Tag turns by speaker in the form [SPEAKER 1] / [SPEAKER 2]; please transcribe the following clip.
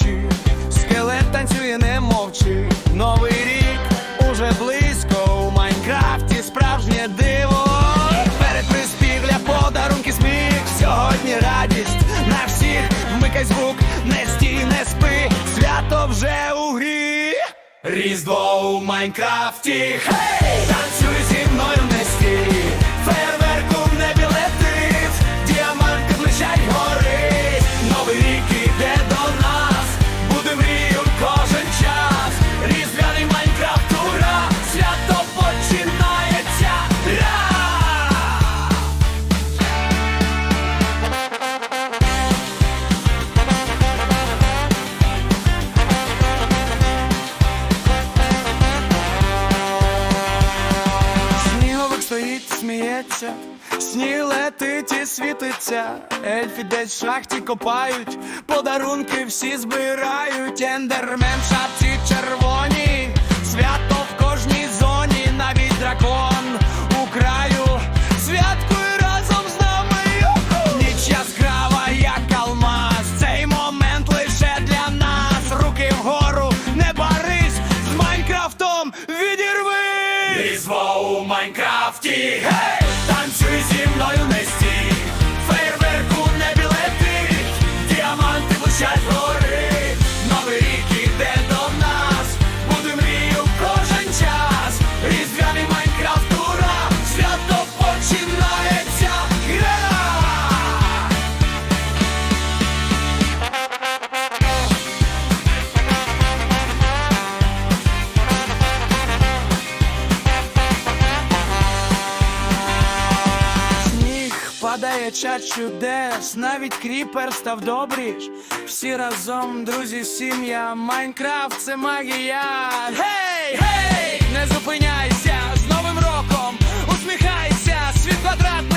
[SPEAKER 1] ночі, скелет танцює, не мовчи. Новий рік уже близько у Майнкрафті справжнє диво. Перед приспівля подарунки сміх. Сьогодні радість на всіх. Вмикай звук, не стій, не спи. Свято вже у грі. Різдво у Майнкрафті. Хей! Сміється, сні летить і світиться. ельфі десь в шахті копають, подарунки всі збирають. Ендермен в шапці Майнкрафті, гей! Час чудес, навіть кріпер став добріш. Всі разом, друзі, сім'я, Майнкрафт це магія. Гей, гей, не зупиняйся з Новим роком, усміхайся, світ квадратний,